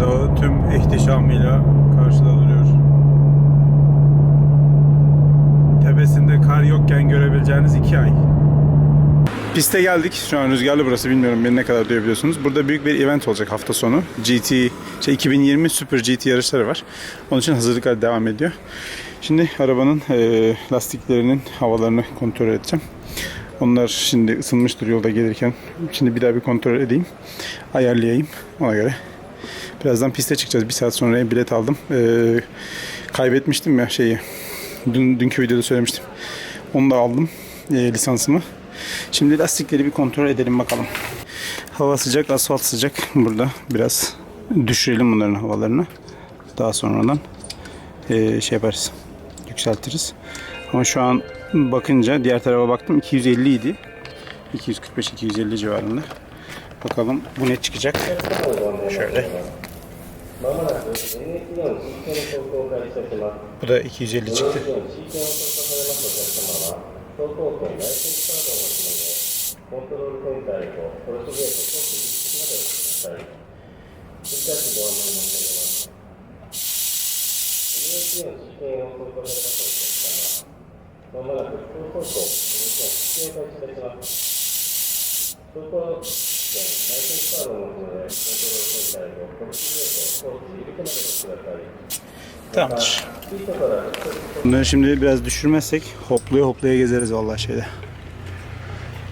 Dağı tüm ihtişamıyla karşıda duruyor. Tepesinde kar yokken görebileceğiniz iki ay. Piste geldik. Şu an rüzgarlı burası. Bilmiyorum beni ne kadar duyabiliyorsunuz. Burada büyük bir event olacak hafta sonu. GT, şey 2020 Super GT yarışları var. Onun için hazırlıklar devam ediyor. Şimdi arabanın e, lastiklerinin havalarını kontrol edeceğim. Onlar şimdi ısınmıştır yolda gelirken. Şimdi bir daha bir kontrol edeyim. Ayarlayayım ona göre. Birazdan piste çıkacağız. Bir saat sonra bilet aldım. Ee, kaybetmiştim ya şeyi. Dün, dünkü videoda söylemiştim. Onu da aldım. e, lisansımı. Şimdi lastikleri bir kontrol edelim bakalım. Hava sıcak, asfalt sıcak. Burada biraz düşürelim bunların havalarını. Daha sonradan e, şey yaparız. Yükseltiriz. Ama şu an bakınca diğer tarafa baktım 250 idi. 245-250 civarında. Bakalım bu ne çıkacak. Şöyle. Bu da 250 çıktı. で、ライセンスカードのコントロール筐体の特殊要素を入れ込まれてください。Tamamdır. Bunları şimdi biraz düşürmezsek hoplaya hoplaya gezeriz vallahi şeyde.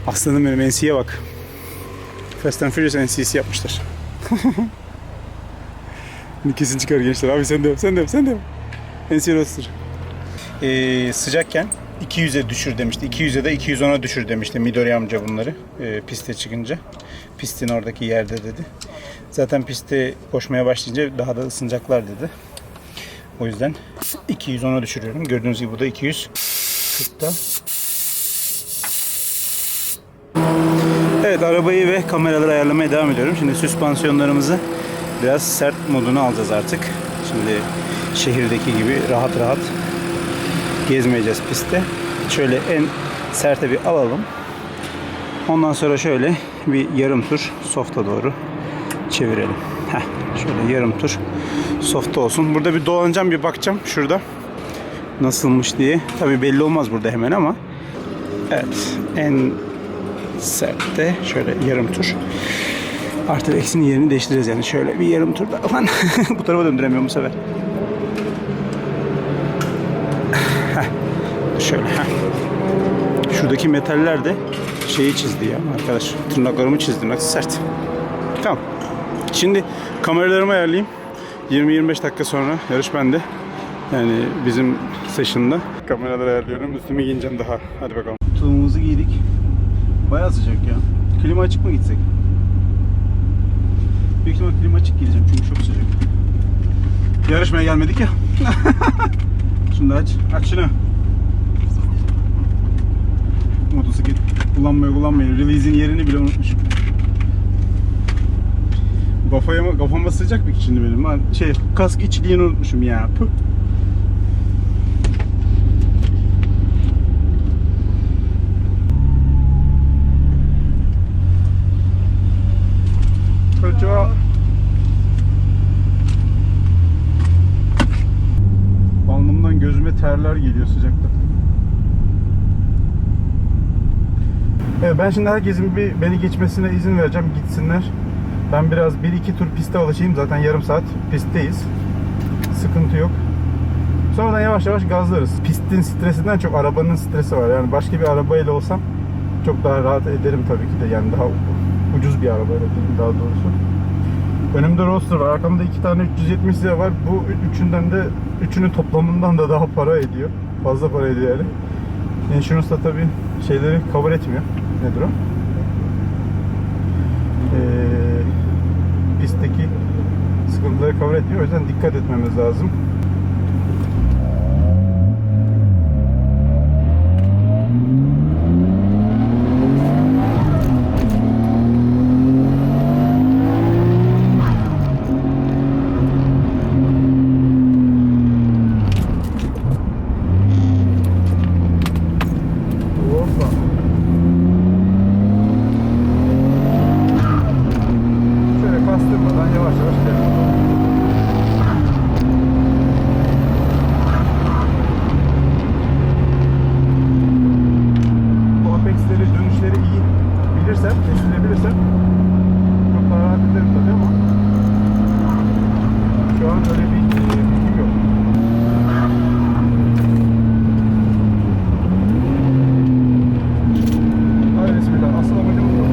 Aslanım benim NC'ye bak. Fast and Furious NC'si yapmışlar. Kesin çıkar gençler. Abi sen de yap, sen de yap, sen de yap. NC roster. Ee, sıcakken 200'e düşür demişti. 200'e de 210'a düşür demişti Midori amca bunları e, piste çıkınca. Pistin oradaki yerde dedi. Zaten piste koşmaya başlayınca daha da ısınacaklar dedi. O yüzden 210'a düşürüyorum. Gördüğünüz gibi bu da 240'ta. Evet arabayı ve kameraları ayarlamaya devam ediyorum. Şimdi süspansiyonlarımızı biraz sert moduna alacağız artık. Şimdi şehirdeki gibi rahat rahat gezmeyeceğiz pistte. Şöyle en serte bir alalım. Ondan sonra şöyle bir yarım tur softa doğru çevirelim. Heh, şöyle yarım tur softa olsun. Burada bir dolanacağım bir bakacağım şurada nasılmış diye. Tabi belli olmaz burada hemen ama evet en sertte şöyle yarım tur. Artı eksinin yerini değiştireceğiz yani. Şöyle bir yarım tur daha falan. bu tarafa döndüremiyorum bu sefer. Heh, şöyle. Şuradaki metaller de şeyi çizdi ya arkadaş. Tırnaklarımı çizdi. Nasıl sert. Tamam. Şimdi kameralarımı ayarlayayım. 20-25 dakika sonra yarış bende. Yani bizim session'da. Kameraları ayarlıyorum. Üstümü giyineceğim daha. Hadi bakalım. Tulumumuzu giydik. Bayağı sıcak ya. Klima açık mı gitsek? Büyük ihtimal klima açık gideceğim çünkü çok sıcak. Yarışmaya gelmedik ya. Şimdi aç. Aç şunu. Motosiklet kullanmayı kullanmayın. Release'in yerini bile unutmuşum. Kafaya kafama sıcak bir şimdi benim. Ben şey kask içliğini unutmuşum ya. Püh. Evet ben şimdi herkesin bir beni geçmesine izin vereceğim gitsinler. Ben biraz bir iki tur piste alışayım zaten yarım saat pistteyiz. Sıkıntı yok. Sonradan yavaş yavaş gazlarız. Pistin stresinden çok arabanın stresi var. Yani başka bir arabayla olsam çok daha rahat ederim tabii ki de. Yani daha ucuz bir arabayla diyeyim daha doğrusu. Önümde Roadster var. Arkamda iki tane 370 Z var. Bu üçünden de üçünün toplamından da daha para ediyor. Fazla para ediyor yani. Insurance da tabii şeyleri cover etmiyor. Nedir o? Ee, pistteki sıkıntıları cover etmiyor. O yüzden dikkat etmemiz lazım. Hoppa. Şöyle kastırmadan yavaş yavaş gidelim. yapabilirsem çok daha rahat ederim tabii ama şu an öyle bir e, bilgim yok. Hadi bismillah. Asıl amacımız bu.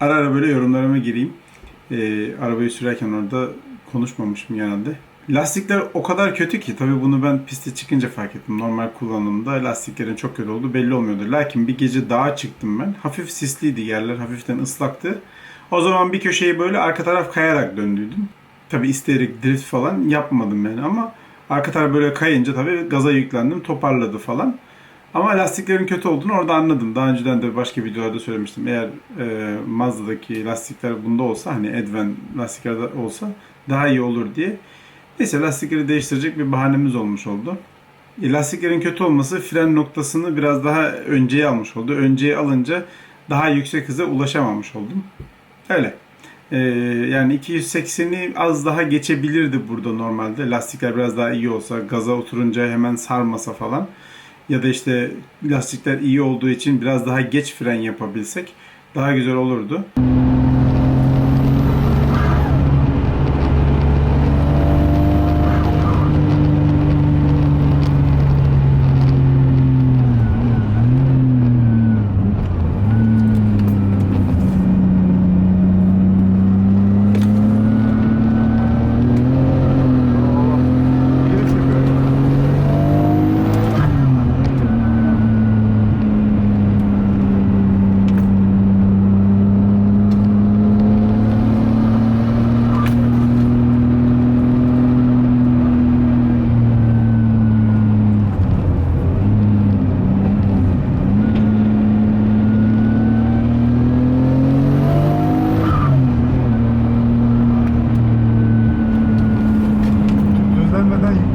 Ara ara böyle yorumlarıma gireyim. Ee, arabayı sürerken orada konuşmamışım genelde. Lastikler o kadar kötü ki tabii bunu ben piste çıkınca fark ettim. Normal kullanımda lastiklerin çok kötü olduğu belli olmuyordu. Lakin bir gece dağa çıktım ben. Hafif sisliydi yerler, hafiften ıslaktı. O zaman bir köşeyi böyle arka taraf kayarak döndüydüm. Tabii isteyerek drift falan yapmadım yani ama arka taraf böyle kayınca tabii gaza yüklendim, toparladı falan. Ama lastiklerin kötü olduğunu orada anladım. Daha önceden de başka videolarda söylemiştim. Eğer e, Mazda'daki lastikler bunda olsa hani Advan lastiklerde olsa daha iyi olur diye. Neyse lastikleri değiştirecek bir bahanemiz olmuş oldu. E, lastiklerin kötü olması fren noktasını biraz daha önceye almış oldu. Önceye alınca daha yüksek hıza ulaşamamış oldum. Öyle. E, yani 280'i az daha geçebilirdi burada normalde. Lastikler biraz daha iyi olsa, gaza oturunca hemen sarmasa falan ya da işte lastikler iyi olduğu için biraz daha geç fren yapabilsek daha güzel olurdu.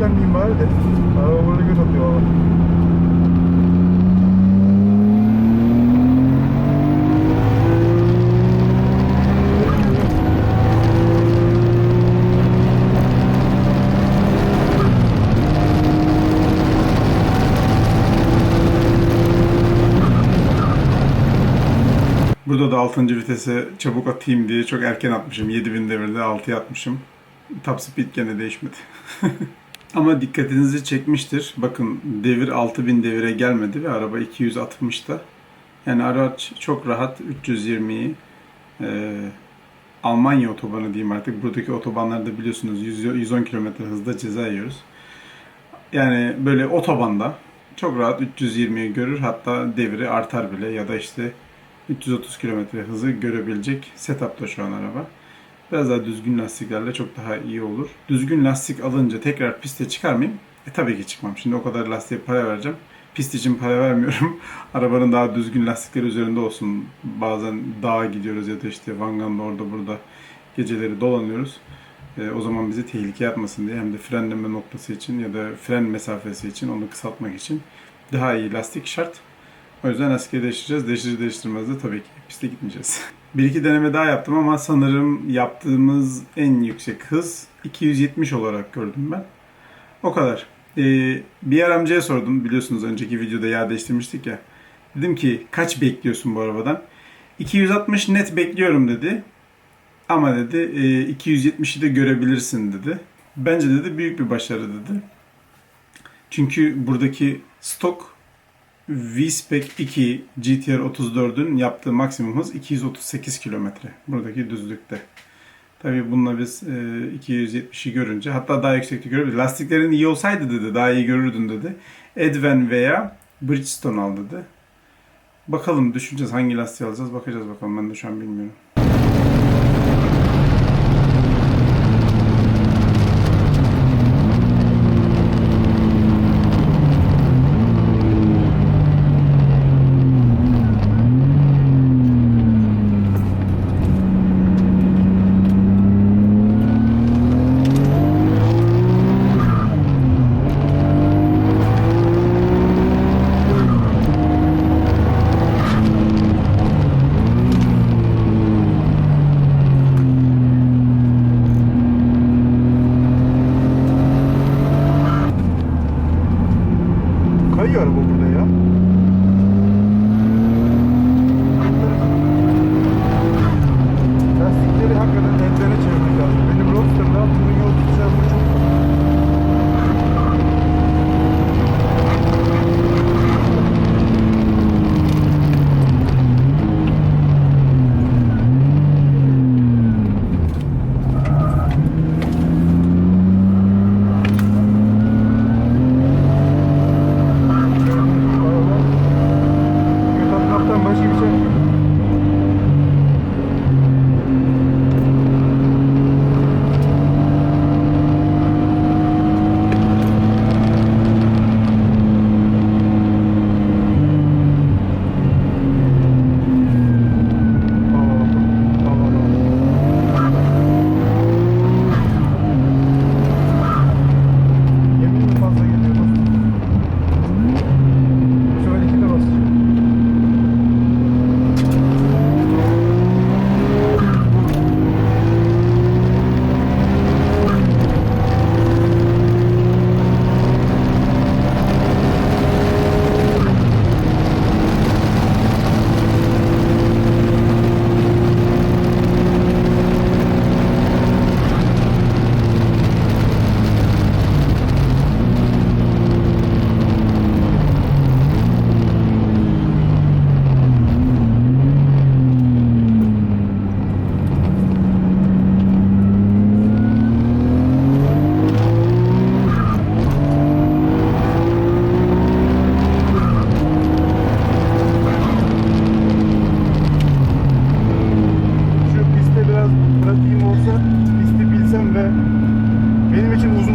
Yüklenmeyeyim bari de. Araba valla. Burada da 6. vitese çabuk atayım diye çok erken atmışım. 7000 devirde 6'ya atmışım. Top speed gene değişmedi. Ama dikkatinizi çekmiştir. Bakın devir 6000 devire gelmedi ve araba 260'ta. Yani araç çok rahat 320'yi e, Almanya otobanı diyeyim artık. Buradaki otobanlarda biliyorsunuz 100 110 km hızda ceza yiyoruz. Yani böyle otobanda çok rahat 320'yi görür hatta devri artar bile ya da işte 330 km hızı görebilecek setupta şu an araba. Biraz daha düzgün lastiklerle çok daha iyi olur. Düzgün lastik alınca tekrar piste çıkar mıyım? E tabii ki çıkmam. Şimdi o kadar lastiğe para vereceğim. Pist için para vermiyorum. Arabanın daha düzgün lastikleri üzerinde olsun. Bazen dağa gidiyoruz ya da işte Vangan'da orada burada geceleri dolanıyoruz. E, o zaman bizi tehlikeye atmasın diye hem de frenleme noktası için ya da fren mesafesi için onu kısaltmak için daha iyi lastik şart. O yüzden lastikleri değiştireceğiz. Değiştirir değiştirmez de tabii ki piste gitmeyeceğiz. Bir iki deneme daha yaptım ama sanırım yaptığımız en yüksek hız 270 olarak gördüm ben. O kadar. Ee, bir yer amcaya sordum. Biliyorsunuz önceki videoda yağ değiştirmiştik ya. Dedim ki kaç bekliyorsun bu arabadan? 260 net bekliyorum dedi. Ama dedi e, 270'i de görebilirsin dedi. Bence dedi büyük bir başarı dedi. Çünkü buradaki stok V-Spec 2 GTR 34'ün yaptığı maksimum hız 238 km buradaki düzlükte. Tabii bununla biz e, 270'i görünce hatta daha yüksekte görebiliriz. Lastiklerin iyi olsaydı dedi daha iyi görürdün dedi. Edven veya Bridgestone al dedi. Bakalım düşüneceğiz hangi lastiği alacağız bakacağız bakalım ben de şu an bilmiyorum.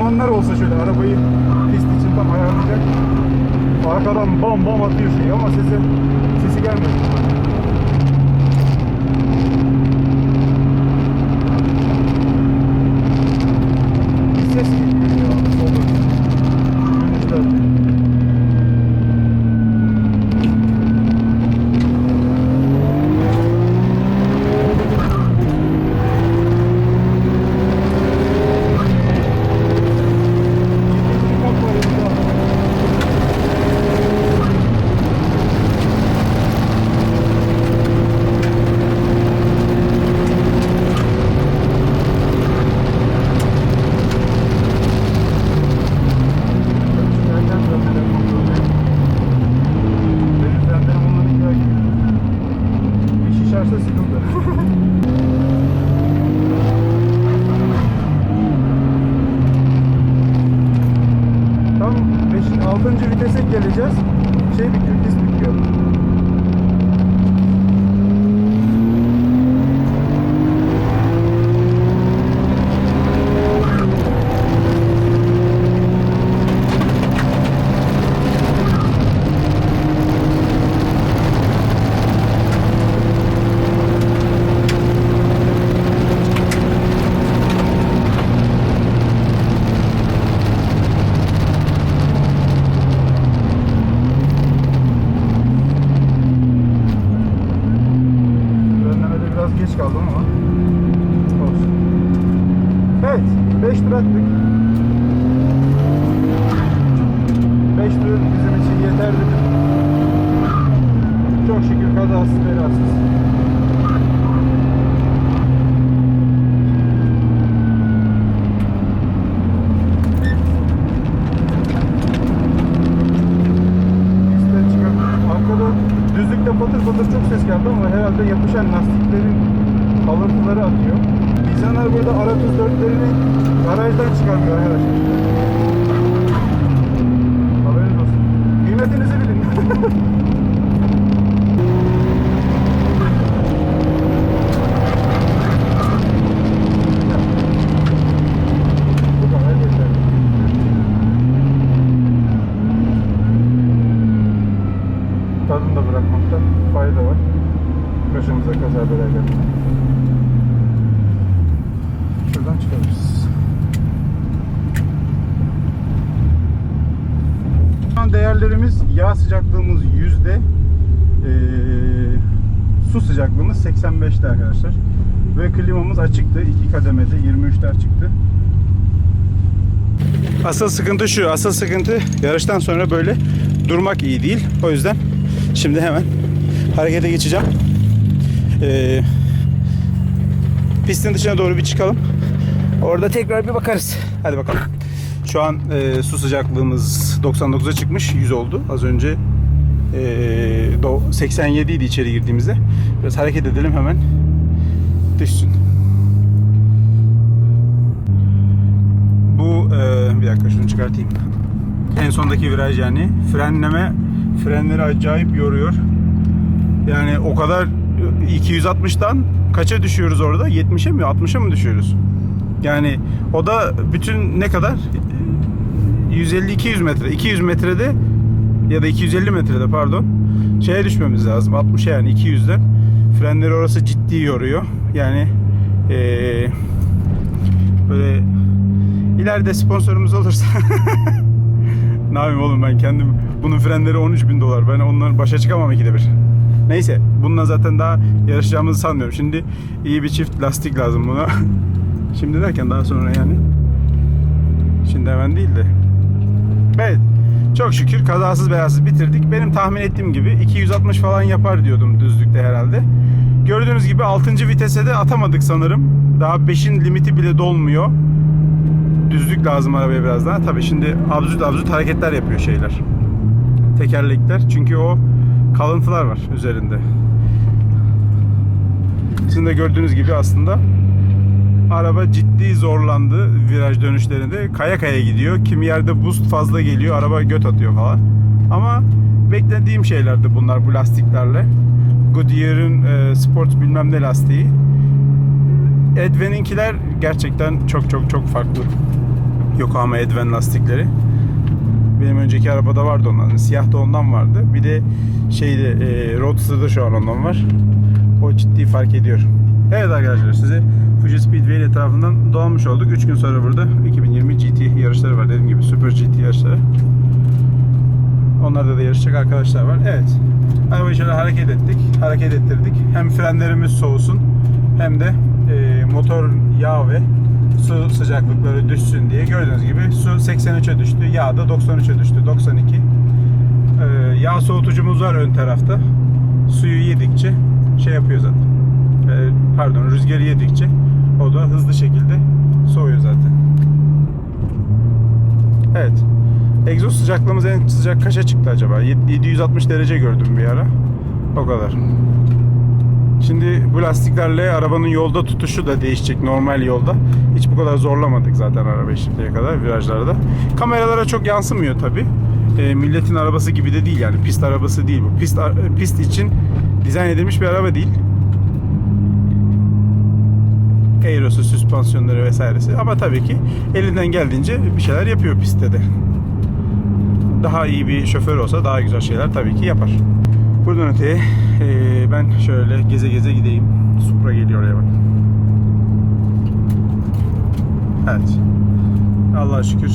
elemanlar olsa şöyle arabayı pist için tam ayarlayacak. Arkadan bam bam atıyorsun şey ama sesi sesi gelmedi. geç kaldım ama. tadını da bırakmakta fayda var. Başımıza kaza bela gelmesin. sıcaklığımız 85'ti arkadaşlar. Ve klimamız açıktı. iki kademede 23'ler çıktı. Asıl sıkıntı şu. Asıl sıkıntı yarıştan sonra böyle durmak iyi değil. O yüzden şimdi hemen harekete geçeceğim. Ee, pistin dışına doğru bir çıkalım. Orada tekrar bir bakarız. Hadi bakalım. Şu an e, su sıcaklığımız 99'a çıkmış. 100 oldu. Az önce e, do- 87 idi içeri girdiğimizde. Biraz hareket edelim hemen. Düşsün. Bu e, bir dakika şunu çıkartayım. En sondaki viraj yani. Frenleme frenleri acayip yoruyor. Yani o kadar 260'tan kaça düşüyoruz orada? 70'e mi 60'a mı düşüyoruz? Yani o da bütün ne kadar? 150-200 metre. 200 metrede ya da 250 metrede pardon şeye düşmemiz lazım. 60'a yani 200'den. Frenleri orası ciddi yoruyor. Yani eee, böyle ileride sponsorumuz olursa ne yapayım oğlum ben kendim bunun frenleri 13 bin dolar. Ben onların başa çıkamam ikide bir. Neyse bununla zaten daha yarışacağımızı sanmıyorum. Şimdi iyi bir çift lastik lazım buna. Şimdi derken daha sonra yani. Şimdi hemen değil de. Evet. Çok şükür kazasız belasız bitirdik. Benim tahmin ettiğim gibi 260 falan yapar diyordum düzlükte herhalde. Gördüğünüz gibi 6. vitese de atamadık sanırım. Daha 5'in limiti bile dolmuyor. Düzlük lazım arabaya biraz daha. Tabii şimdi absürt absürt hareketler yapıyor şeyler. Tekerlekler. Çünkü o kalıntılar var üzerinde. Sizin de gördüğünüz gibi aslında araba ciddi zorlandı viraj dönüşlerinde. Kaya kaya gidiyor. Kimi yerde boost fazla geliyor. Araba göt atıyor falan. Ama beklediğim şeylerdi bunlar bu lastiklerle. Goodyear'ın e, Sport bilmem ne lastiği. Edven'inkiler gerçekten çok çok çok farklı. Yokohama Edven lastikleri. Benim önceki arabada vardı ondan. Siyah da ondan vardı. Bir de şeyde e, Roadster'da şu an ondan var. O ciddi fark ediyor. Evet arkadaşlar size Fuji Speedway etrafından dolanmış olduk. 3 gün sonra burada 2020 GT yarışları var. Dediğim gibi Super GT yarışları. Onlarda da yarışacak arkadaşlar var. Evet. Arabayı şöyle hareket ettik. Hareket ettirdik. Hem frenlerimiz soğusun hem de e, motor yağ ve su sıcaklıkları düşsün diye. Gördüğünüz gibi su 83'e düştü. Yağ da 93'e düştü. 92. E, yağ soğutucumuz var ön tarafta. Suyu yedikçe şey yapıyor zaten. E, pardon rüzgarı yedikçe o da hızlı şekilde soğuyor zaten. Evet. Egzoz sıcaklığımız en sıcak kaça çıktı acaba? 760 derece gördüm bir ara. O kadar. Şimdi bu lastiklerle arabanın yolda tutuşu da değişecek normal yolda. Hiç bu kadar zorlamadık zaten arabayı şimdiye kadar virajlarda. Kameralara çok yansımıyor tabi. milletin arabası gibi de değil yani pist arabası değil bu. Pist pist için dizayn edilmiş bir araba değil. Aerosu, süspansiyonları vesairesi. Ama tabii ki elinden geldiğince bir şeyler yapıyor pistte de. Daha iyi bir şoför olsa daha güzel şeyler tabii ki yapar. Buradan öteye eee, ben şöyle geze geze gideyim. Supra geliyor oraya bak. Evet. Allah'a şükür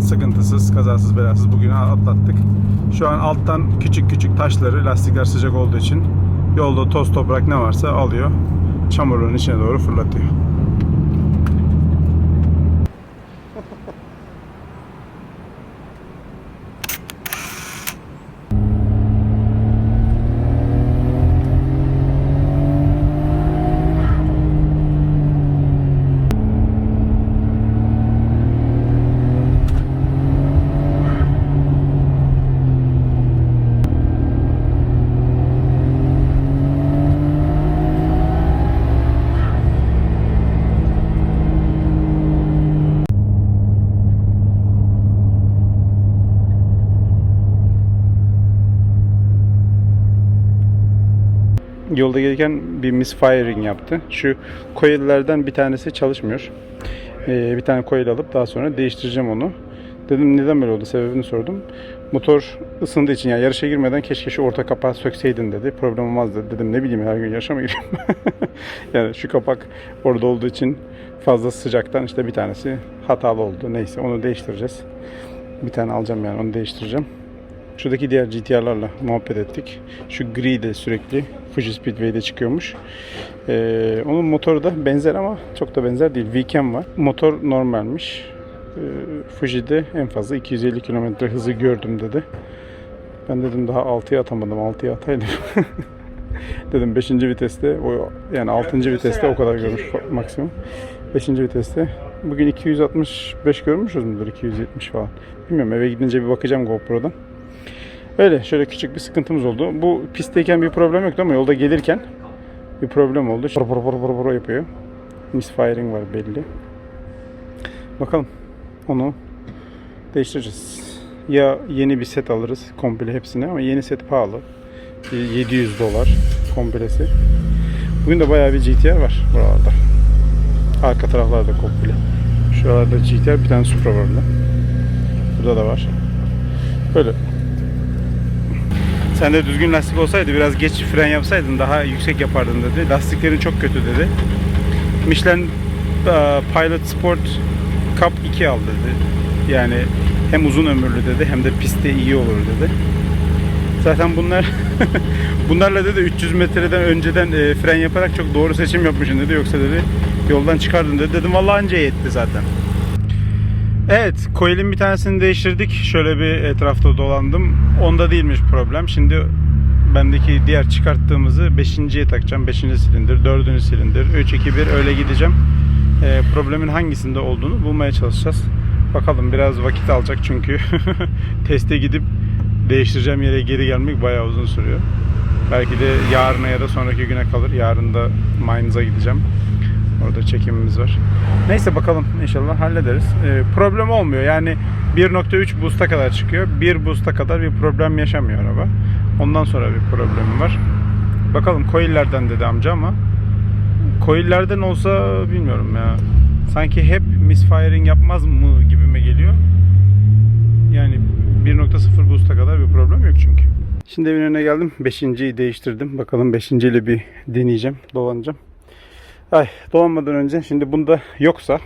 sıkıntısız, kazasız, belasız bugünü atlattık. Şu an alttan küçük küçük taşları lastikler sıcak olduğu için yolda toz toprak ne varsa alıyor. Çamurun içine doğru fırlatıyor. Yolda gelirken bir misfiring yaptı. Şu coil'lerden bir tanesi çalışmıyor. Ee, bir tane coil alıp daha sonra değiştireceğim onu. Dedim neden böyle oldu sebebini sordum. Motor ısındığı için yani yarışa girmeden keşke şu orta kapağı sökseydin dedi. Problem olmaz dedi. Dedim ne bileyim her gün yarışa mı gireyim? yani şu kapak orada olduğu için fazla sıcaktan işte bir tanesi hatalı oldu. Neyse onu değiştireceğiz. Bir tane alacağım yani onu değiştireceğim. Şuradaki diğer GTR'larla muhabbet ettik. Şu gri de sürekli Fuji Speedway'de çıkıyormuş. Ee, onun motoru da benzer ama çok da benzer değil. Weekend var. Motor normalmiş. Ee, Fuji'de en fazla 250 km hızı gördüm dedi. Ben dedim daha 6'ya atamadım. 6'ya ataydım. dedim 5. viteste o yani 6. viteste o kadar görmüş maksimum. 5. viteste. Bugün 265 görmüşüz müdür? 270 falan. Bilmiyorum eve gidince bir bakacağım GoPro'dan. Öyle şöyle küçük bir sıkıntımız oldu. Bu pistteyken bir problem yoktu ama yolda gelirken bir problem oldu. Bır bır bır bır bır yapıyor. Misfiring var belli. Bakalım onu değiştireceğiz. Ya yeni bir set alırız komple hepsini ama yeni set pahalı. 700 dolar komplesi. Bugün de bayağı bir GTR var buralarda. Arka taraflarda komple. Şuralarda GTR bir tane Supra var burada. Burada da var. Böyle. Sen de düzgün lastik olsaydı biraz geç fren yapsaydın daha yüksek yapardın dedi. Lastiklerin çok kötü dedi. Michelin e, Pilot Sport Cup 2 al dedi. Yani hem uzun ömürlü dedi hem de pistte iyi olur dedi. Zaten bunlar bunlarla dedi 300 metreden önceden e, fren yaparak çok doğru seçim yapmışsın dedi. Yoksa dedi yoldan çıkardın dedi. Dedim vallahi anca yetti zaten. Evet, coil'in bir tanesini değiştirdik. Şöyle bir etrafta dolandım. Onda değilmiş problem. Şimdi bendeki diğer çıkarttığımızı 5.ye takacağım. 5. silindir, 4. silindir, 3, 2, 1 öyle gideceğim. Ee, problemin hangisinde olduğunu bulmaya çalışacağız. Bakalım biraz vakit alacak çünkü teste gidip değiştireceğim yere geri gelmek bayağı uzun sürüyor. Belki de yarına ya da sonraki güne kalır. Yarın da Mainz'a gideceğim. Orada çekimimiz var. Neyse bakalım inşallah hallederiz. Ee, problem olmuyor. Yani 1.3 boost'a kadar çıkıyor. 1 boost'a kadar bir problem yaşamıyor araba. Ondan sonra bir problemi var. Bakalım coil'lerden dedi amca ama coil'lerden olsa bilmiyorum ya. Sanki hep misfiring yapmaz mı gibime geliyor. Yani 1.0 boost'a kadar bir problem yok çünkü. Şimdi evin önüne geldim. 5.yi değiştirdim. Bakalım 5. ile bir deneyeceğim. Dolanacağım. Ay dolanmadan önce şimdi bunda yoksa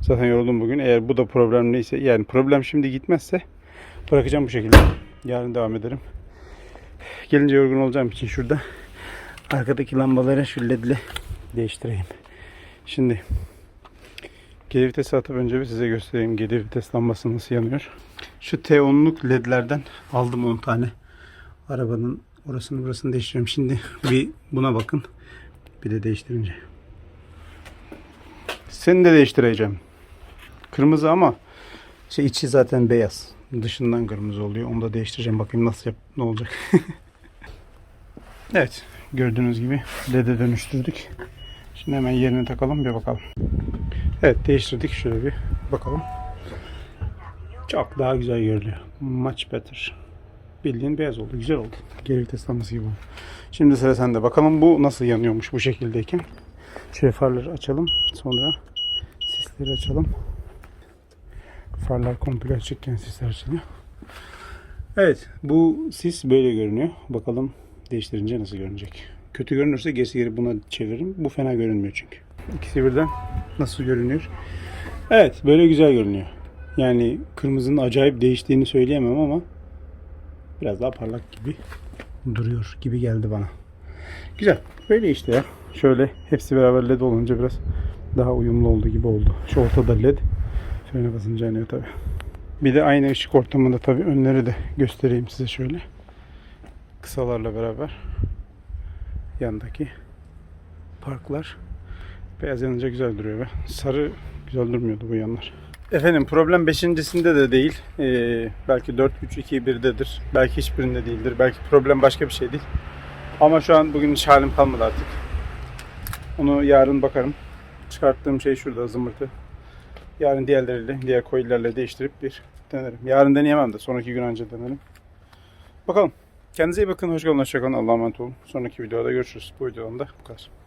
zaten yoruldum bugün. Eğer bu da problem neyse yani problem şimdi gitmezse bırakacağım bu şekilde. Yarın devam ederim. Gelince yorgun olacağım için şurada arkadaki lambaları şu ledle değiştireyim. Şimdi geri vitesi atıp önce bir size göstereyim geri vites lambası nasıl yanıyor. Şu T10'luk ledlerden aldım 10 tane. Arabanın orasını burasını değiştiriyorum. Şimdi bir buna bakın. Bir de değiştirince. Seni de değiştireceğim. Kırmızı ama şey içi zaten beyaz. Dışından kırmızı oluyor. Onu da değiştireceğim. Bakayım nasıl yap ne olacak. evet. Gördüğünüz gibi LED'e dönüştürdük. Şimdi hemen yerine takalım bir bakalım. Evet değiştirdik. Şöyle bir bakalım. Çok daha güzel görünüyor. Much better. Bildiğin beyaz oldu. Güzel oldu. Geri vites lambası gibi oldu. Şimdi sıra sende. Bakalım bu nasıl yanıyormuş bu şekildeyken. Şöyle farları açalım. Sonra sisleri açalım. Farlar komple açıkken sisler açılıyor. Evet bu sis böyle görünüyor. Bakalım değiştirince nasıl görünecek. Kötü görünürse gerisi geri buna çeviririm. Bu fena görünmüyor çünkü. İkisi birden nasıl görünüyor? Evet böyle güzel görünüyor. Yani kırmızının acayip değiştiğini söyleyemem ama biraz daha parlak gibi duruyor gibi geldi bana. Güzel. Böyle işte ya. Şöyle hepsi beraber led olunca biraz daha uyumlu olduğu gibi oldu. Şu ortada led. Frene basınca yanıyor tabi. Bir de aynı ışık ortamında tabi önleri de göstereyim size şöyle. Kısalarla beraber yandaki parklar beyaz yanınca güzel duruyor ve sarı güzel durmuyordu bu yanlar. Efendim problem beşincisinde de değil. Ee, belki 4, 3, 2, 1'dedir. Belki hiçbirinde değildir. Belki problem başka bir şey değil. Ama şu an bugün hiç halim kalmadı artık. Onu yarın bakarım. Çıkarttığım şey şurada zımbırtı. Yarın diğerleriyle, diğer coil'lerle değiştirip bir denerim. Yarın deneyemem de sonraki gün önce denerim. Bakalım. Kendinize iyi bakın. Hoşçakalın. Hoşçakalın. Allah'a emanet olun. Sonraki videoda görüşürüz. Bu videodan da bu kadar.